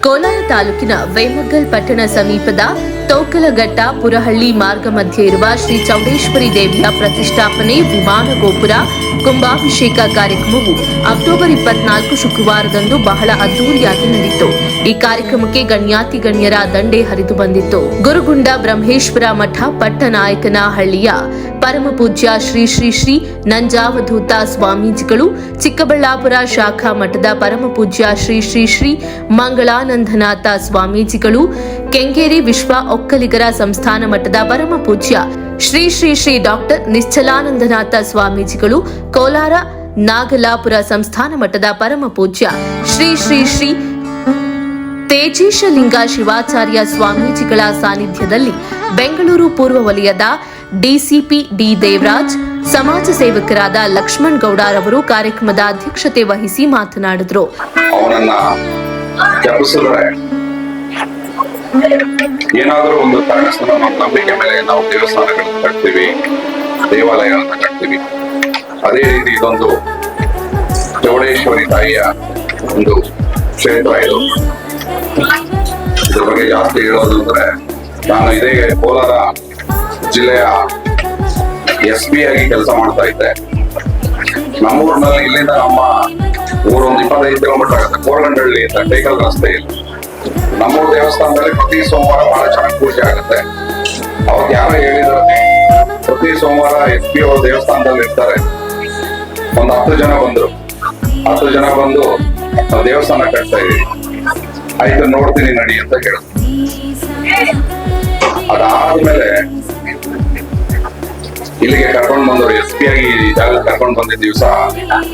ಕೋಲಾರ ತಾಲೂಕಿನ ವೇಮಗಲ್ ಪಟ್ಟಣ ಸಮೀಪದ ತೋಕಲಘಟ್ಟ ಪುರಹಳ್ಳಿ ಮಾರ್ಗ ಮಧ್ಯೆ ಇರುವ ಶ್ರೀ ಚೌಡೇಶ್ವರಿ ದೇವಿಯ ಪ್ರತಿಷ್ಠಾಪನೆ ವಿಮಾನ ಗೋಪುರ ಕುಂಭಾಭಿಷೇಕ ಕಾರ್ಯಕ್ರಮವು ಅಕ್ಟೋಬರ್ ಇಪ್ಪತ್ನಾಲ್ಕು ಶುಕ್ರವಾರದಂದು ಬಹಳ ಅದ್ದೂರಿಯಾಗಿ ನಡೆಯಿತು. ಈ ಕಾರ್ಯಕ್ರಮಕ್ಕೆ ಗಣ್ಯಾತಿ ಗಣ್ಯರ ದಂಡೆ ಹರಿದು ಬಂದಿತ್ತು. ಗುರುಗುಂಡ ಬ್ರಹ್ಮೇಶ್ವರ ಮಠ ಪಟ್ಟನಾಯಕನಹಳ್ಳಿಯ ಹಳ್ಳಿಯ ಪರಮಪೂಜ್ಯ ಶ್ರೀ ಶ್ರೀ ಶ್ರೀ ನಂಜಾವಧೂತ ಸ್ವಾಮೀಜಿಗಳು, ಚಿಕ್ಕಬಳ್ಳಾಪುರ ಶಾಖಾ ಮಠದ ಪರಮಪೂಜ್ಯ ಶ್ರೀ ಶ್ರೀ ಶ್ರೀ ಮಂಗಳಾನಂದನಾಥ ಸ್ವಾಮೀಜಿಗಳು ಕೆಂಗೇರಿ ವಿಶ್ವ ಒಕ್ಕಲಿಗರ ಸಂಸ್ಥಾನ ಮಠದ ಪರಮ ಪೂಜ್ಯ ಶ್ರೀ ಶ್ರೀ ಶ್ರೀ ಡಾಕ್ಟರ್ ನಿಶ್ಚಲಾನಂದನಾಥ ಸ್ವಾಮೀಜಿಗಳು ಕೋಲಾರ ನಾಗಲಾಪುರ ಸಂಸ್ಥಾನ ಮಠದ ಪರಮ ಪೂಜ್ಯ ಶ್ರೀ ಶ್ರೀ ಶ್ರೀ ತೇಜೀಶಲಿಂಗ ಶಿವಾಚಾರ್ಯ ಸ್ವಾಮೀಜಿಗಳ ಸಾನ್ನಿಧ್ಯದಲ್ಲಿ ಬೆಂಗಳೂರು ಪೂರ್ವ ವಲಯದ ಡಿಸಿಪಿ ಡಿ ದೇವರಾಜ್, ಸಮಾಜ ಸೇವಕರಾದ ಲಕ್ಷ್ಮಣ್ ಗೌಡರವರು ಕಾರ್ಯಕ್ರಮದ ಅಧ್ಯಕ್ಷತೆ ವಹಿಸಿ ಮಾತನಾಡಿದರು. ಏನಾದ್ರೂ ಒಂದು ಕಾರಣಸ್ಥಾನ ನಮ್ಮ ನಂಬಿಕೆ ಮೇಲೆ ನಾವು ದೇವಸ್ಥಾನಗಳನ್ನು ಕಟ್ತೀವಿ, ದೇವಾಲಯಗಳನ್ನ ಕಟ್ತೀವಿ. ಅದೇ ರೀತಿ ಇದೊಂದು ಚೌಡೇಶ್ವರಿ ತಾಯಿಯ ಒಂದು ಕ್ಷೇತ್ರ ಇದು. ಇದ್ರ ಬಗ್ಗೆ ಜಾಸ್ತಿ ಹೇಳೋದು ಅಂದ್ರೆ ನಾನು ಇದೇ ಕೋಲಾರ ಜಿಲ್ಲೆಯ ಎಸ್ ಪಿ ಆಗಿ ಕೆಲಸ ಮಾಡ್ತಾ ಇದ್ದೆ. ನಮ್ಮೂರಿನಲ್ಲಿ ಇಲ್ಲಿಂದ ನಮ್ಮ ಊರೊಂದು ಇಪ್ಪತ್ತೈದು ಕಿಲೋಮೀಟರ್ ಆಗುತ್ತೆ. ಕೋರಗಂಡಳ್ಳಿ ಅಂತ ಟೇಕಲ್ ರಸ್ತೆ ನಮ್ಮೂರು ದೇವಸ್ಥಾನದಲ್ಲಿ ಪ್ರತಿ ಸೋಮವಾರ ಬಹಳ ಚೆನ್ನಾಗಿ ಪೂಜೆ ಆಗುತ್ತೆ. ಅವಾಗ ಯಾರು ಹೇಳಿದ್ರು ಪ್ರತಿ ಸೋಮವಾರ ಎಸ್ ಪಿ ಅವರು ದೇವಸ್ಥಾನದಲ್ಲಿ ಇರ್ತಾರೆ. ಒಂದು ಹತ್ತು ಜನ ಬಂದ್ರು. ಹತ್ತು ಜನ ಬಂದು ನಾವು ದೇವಸ್ಥಾನ ಕಟ್ತಾ ಇದೀವಿ ಆಯ್ತು, ನೋಡ್ತೀನಿ ನಡಿ ಅಂತ ಹೇಳಿದ್ರು ಅದಾದ್ಮೇಲೆ ಇಲ್ಲಿಗೆ ಕರ್ಕೊಂಡು ಬಂದವರು, ಎಸ್ ಪಿ ಆಗಿ ಜಾಗ ಕರ್ಕೊಂಡು ಬಂದಿದ್ದ ದಿವಸ,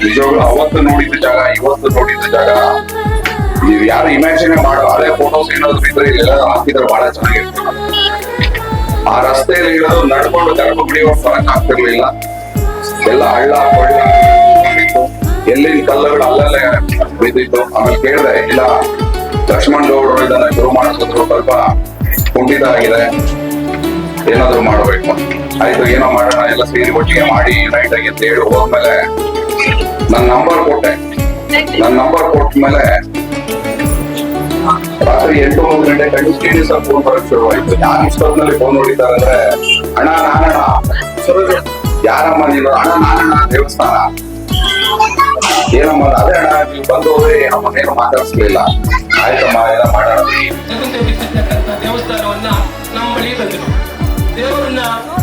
ನಿಜವಾಗ್ಲೂ ಅವತ್ತು ನೋಡಿದ ಜಾಗ, ಇವತ್ತು ನೋಡಿದ ಜಾಗ. ನೀವು ಯಾರು ಇಮ್ಯಾಜಿನ್ ಮಾಡೋ ಅದೇ ಫೋಟೋಸ್ ಏನಾದ್ರು ಇದ್ರೆ ಇಲ್ಲೆಲ್ಲ ಹಾಕಿದ್ರೆ ಬಹಳ ಚೆನ್ನಾಗಿರ್ತದೆ ಆ ರಸ್ತೆಯಲ್ಲಿ ಇರೋದು ನಡ್ಕೊಂಡು ಬಿಡಿಯೋಕ್ ಬರಕ್ ಆಗ್ತಿರ್ಲಿಲ್ಲ. ಎಲ್ಲ ಹಳ್ಳ, ಕೊಳ್ಳ. ಎಲ್ಲಿನ ಕಲ್ಲುಗಳು ಅಲ್ಲಲ್ಲೇ ಬಿದ್ದಿತ್ತು. ಆಮೇಲೆ ಕೇಳಿದೆ, ಇಲ್ಲ, ಲಕ್ಷ್ಮಣ್ ಗೌಡರು ಇದನ್ನ ಶುರು ಮಾಡಿಸಿದ್ರು, ಸ್ವಲ್ಪ ಕುಂಠಿತ ಆಗಿದೆ ಏನಾದ್ರು ಮಾಡಬೇಕು. ಆಯ್ತು, ಏನೋ ಮಾಡೋಣ, ಎಲ್ಲ ಸೇರಿ ಒಟ್ಟಿಗೆ ಮಾಡಿ ನೈಟ್ ಆಗಿ ಅಂತ ಹೇಳಿ ಹೋದ್ಮೇಲೆ ನನ್ನ ನಂಬರ್ ಕೊಟ್ಟೆ. ನನ್ನ ನಂಬರ್ ಕೊಟ್ಟ ಮೇಲೆ ರಾತ್ರಿ ಎಂಟು ಮೂರು ಗಂಟೆ ಕಂಟಿನ್ಯೂಸ್ ಆಗಿ ಫೋನ್ ಬರಕ್ ಶುರು ಆಯ್ತು ಯಾರು ಇಷ್ಟೊತ್ತಿನಲ್ಲಿ ಫೋನ್ ನೋಡಿದ್ದಾರೆ ಅಂದ್ರೆ ಅಣ್ಣ, ನಾನಣ್ಣ. ಯಾರಮ್ಮ ನೀನು ಅಣ್ಣ, ನಾನಣ್ಣ, ದೇವಸ್ಥಾನ. ಏನಮ್ಮ? ಅದೇ ಅಣ್ಣ, ನೀವು ಬಂದು ಹೋದ್ರೆ ನಮ್ಮನ್ನೇನು ಮಾತಾಡಿಸ್ಲಿಲ್ಲ. ಆಯ್ತಮ್ಮ, ಎಲ್ಲ ಬಿಟ್ಟಿರ್ತಕ್ಕಂಥ ದೇವಸ್ಥಾನವನ್ನ ನಮ್ಮ ಬಳಿ ದೇವರನ್ನ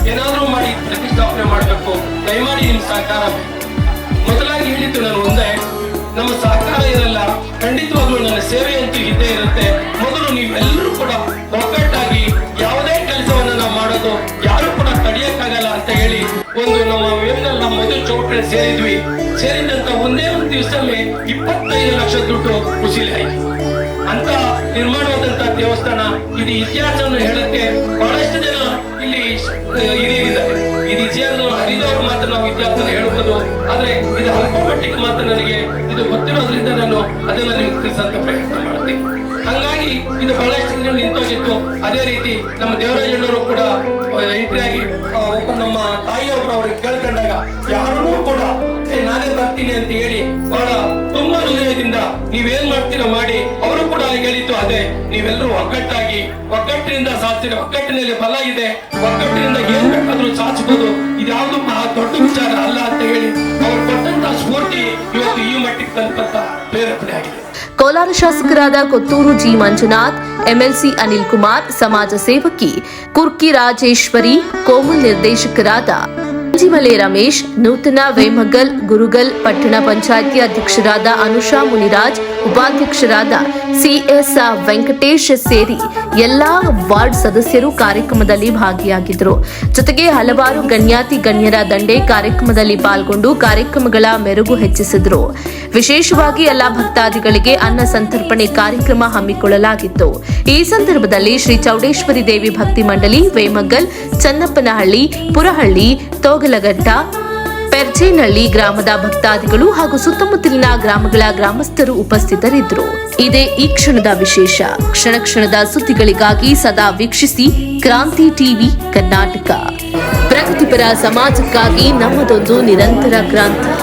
ಏನಾದ್ರೂ ಮಾಡಿ ಪ್ರತಿಷ್ಠಾಪನೆ ಮಾಡಬೇಕು. ದಯಮಾಡಿ ನಿಮ್ಮ ಸಹಕಾರ. ಮೊದಲಾಗಿ ಹೇಳಿದ್ದು ನಾನು ಒಂದೇ ನಮ್ಮ ಸಹಕಾರ ಇರಲ್ಲ. ಖಂಡಿತವಾಗ್ಲೂ ನನ್ನ ಸೇವೆ ಅಂತೂ ಇದ್ದೇ ಇರುತ್ತೆ ನೀವೆಲ್ಲರೂ ಕೂಡ ಒಗ್ಗಟ್ಟಾಗಿ ಯಾವುದೇ ಕೆಲಸವನ್ನು ನಾವು ಮಾಡೋದು ಯಾರು ಕೂಡ ತಡೆಯಕ್ಕಾಗಲ್ಲ ಅಂತ ಹೇಳಿ ಒಂದು ನಮ್ಮ ವೇಮ್ನಲ್ಲಿ ನಮ್ಮ ಮಧು ಚೌಟ್ರೆ ಸೇರಿದ್ವಿ. ಸೇರಿದಂತ ಒಂದೇ ಒಂದು ದಿವಸದಲ್ಲಿ ಇಪ್ಪತ್ತೈದು ಲಕ್ಷ ದುಡ್ಡು ಕುಸಿಲಾಯ್ತು ಅಂತ ನಿರ್ಮಾಣವಾದಂತ ದೇವಸ್ಥಾನ ಇದು ಇತಿಹಾಸವನ್ನು ಹೇಳಕ್ಕೆ ಬಹಳಷ್ಟು ಜನ ಇಲ್ಲಿ ಹಿರಿಯರಿದ್ದಾರೆ. ಇದು ಇತಿಹಾಸ ಹರಿದವರು ಮಾತ್ರ ನಾವು ಇತಿಹಾಸವನ್ನು ಹೇಳಬಹುದು. ಆದ್ರೆ ಇದು ಅಲ್ಪ ಮಟ್ಟಿಗೆ ಮಾತ್ರ ನನಗೆ ಇದು ಗೊತ್ತಿರೋದ್ರಿಂದ ನಾನು ಅದನ್ನ ನಿಮ್ಗೆ ತಿಳಿಸಂತ ಪ್ರಯತ್ನ ಮಾಡ್ತೀನಿ. ಹಂಗಾಗಿ ಇದು ಬಹಳಷ್ಟು ದಿನ ನಿಂತೋಗಿತ್ತು. ಅದೇ ರೀತಿ ನಮ್ಮ ದೇವರಾಜಣ್ಣವರು ಕೂಡ ಎಂಟ್ರಿ ಆಗಿ ನಮ್ಮ ತಾಯಿಯವರು ಅವ್ರಿಗೆ ಕೇಳ್ಕೊಂಡಾಗ ಯಾರೂ ಕೂಡ "ಏ, ನಾನೇ ಬರ್ತೀನಿ ಅಂತ ಹೇಳಿ ಬಹಳ ತುಂಬಾ ಹೃದಯದಿಂದ ನೀವೇನ್ ಮಾಡ್ತೀರಾ ಮಾಡಿ ಅವರು ಕೂಡ ಹೇಳಿತ್ತು. ಅದೇ ನೀವೆಲ್ಲರೂ ಒಗ್ಗಟ್ಟಾಗಿ ಒಗ್ಗಟ್ಟಿನಿಂದ ಸಾಧ್ಯ ಒಗ್ಗಟ್ಟಿನಲ್ಲಿ ಬಲ ಇದೆ. ಒಗ್ಗಟ್ಟಿನಿಂದ ಏನ್ ಬೇಕಾದ್ರೂ ಸಾಧಿಸಬಹುದು ಇದ್ಯಾವುದು ದೊಡ್ಡ ವಿಚಾರ ಅಲ್ಲ ಅಂತ ಹೇಳಿ ಅವ್ರು ಕೊಟ್ಟಂತ ಸ್ಫೂರ್ತಿ ಇವತ್ತು ಈ ಮಟ್ಟಿಗೆ ತಲುಪಂತ ಪ್ರೇರೇಪಣೆ ಆಗಿದೆ. ಕೋಲಾರ ಶಾಸಕರಾದ ಕೊತ್ತೂರು ಜಿ ಮಂಜುನಾಥ್, ಎಂಎಲ್ಸಿ ಅನಿಲ್ ಕುಮಾರ್, ಸಮಾಜ ಸೇವಕಿ ಕುರ್ಕಿ ರಾಜೇಶ್ವರಿ ಕೋಮಲ್ ನಿರ್ದೇಶಕರಾದ ಅಂಜಿಮಲೆ ರಮೇಶ್, ನೂತನ ವೇಮಗಲ್, ಗುರುಗಲ್, ಪಟ್ಟಣ ಪಂಚಾಯಿತಿ ಅಧ್ಯಕ್ಷರಾದ ಅನುಷಾ ಮುನಿರಾಜ್, ಉಪಾಧ್ಯಕ್ಷರಾದ ಸಿಎಸ್ ವೆಂಕಟೇಶ್ ಸೇರಿ ಎಲ್ಲಾ ವಾರ್ಡ್ ಸದಸ್ಯರು ಕಾರ್ಯಕ್ರಮದಲ್ಲಿ ಭಾಗಿಯಾಗಿದ್ದರು. ಜೊತೆಗೆ ಹಲವಾರು ಗಣ್ಯಾತಿ, ಗಣ್ಯರ ದಂಡೆ ಕಾರ್ಯಕ್ರಮದಲ್ಲಿ ಪಾಲ್ಗೊಂಡು ಕಾರ್ಯಕ್ರಮಗಳ ಮೆರುಗು ಹೆಚ್ಚಿಸಿದ್ರು. ವಿಶೇಷವಾಗಿ ಎಲ್ಲಾ ಭಕ್ತಾದಿಗಳಿಗೆ ಅನ್ನ ಸಂತರ್ಪಣೆ ಕಾರ್ಯಕ್ರಮ ಹಮ್ಮಿಕೊಳ್ಳಲಾಗಿತ್ತು. ಈ ಸಂದರ್ಭದಲ್ಲಿ ಶ್ರೀ ಚೌಡೇಶ್ವರಿ ದೇವಿ ಭಕ್ತಿ ಮಂಡಳಿ, ವೇಮಗಲ್, ಚನ್ನಪ್ಪನಹಳ್ಳಿ, ಪುರಹಳ್ಳಿ, ತೋಗಲಘಟ್ಟ ಪೆರ್ಚೇನಹಳ್ಳಿ ಗ್ರಾಮದ ಭಕ್ತಾದಿಗಳು ಹಾಗೂ ಸುತ್ತಮುತ್ತಲಿನ ಗ್ರಾಮಗಳ ಗ್ರಾಮಸ್ಥರು ಉಪಸ್ಥಿತರಿದ್ದರು. ಇದೇ ಈ ಕ್ಷಣದ ವಿಶೇಷ. ಕ್ಷಣ ಕ್ಷಣದ ಸುದ್ದಿಗಳಿಗಾಗಿ ಸದಾ ವೀಕ್ಷಿಸಿ ಕ್ರಾಂತಿ ಟಿವಿ ಕರ್ನಾಟಕ. ಪ್ರಗತಿಪರ ಸಮಾಜಕ್ಕಾಗಿ ನಮ್ಮದೊಂದು ನಿರಂತರ ಕ್ರಾಂತಿ.